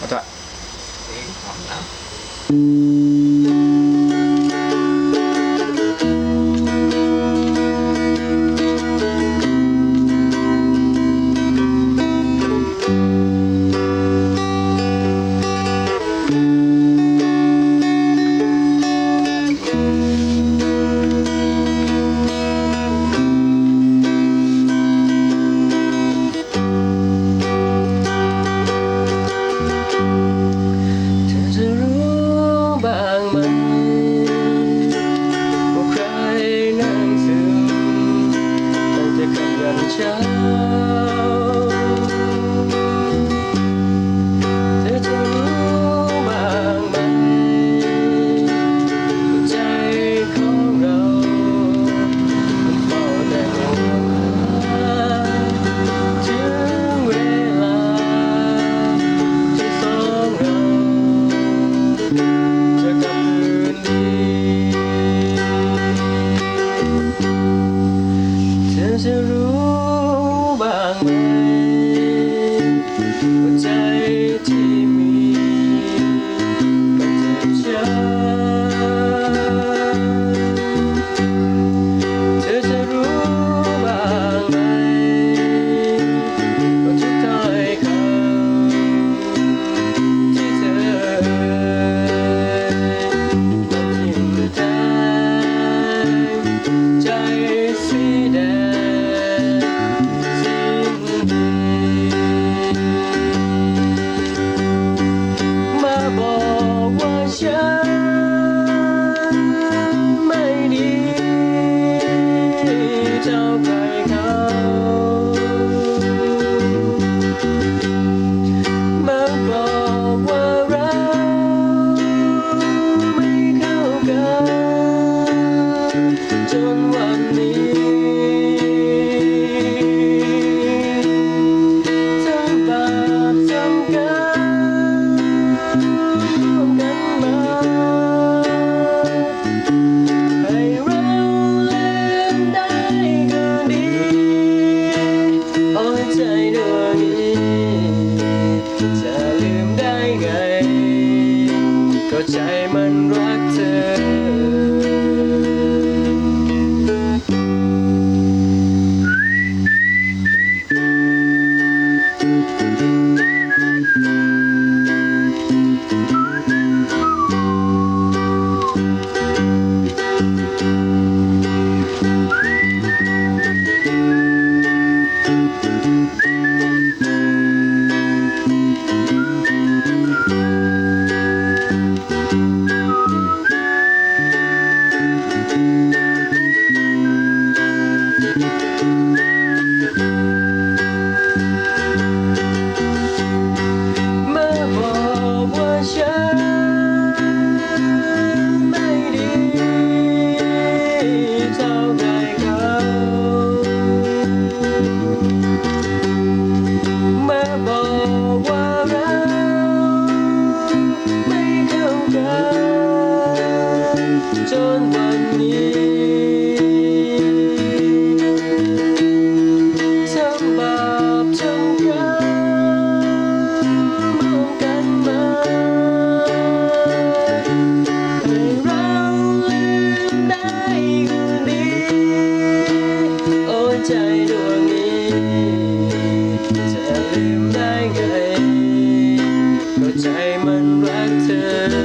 好的。Música อนวันนี้ทั้าปหมรวมกันมให้เราลืมได้คนดีโอ้ใจดวงนี้จะลืมได้ไงก็ใจมันรักเธอ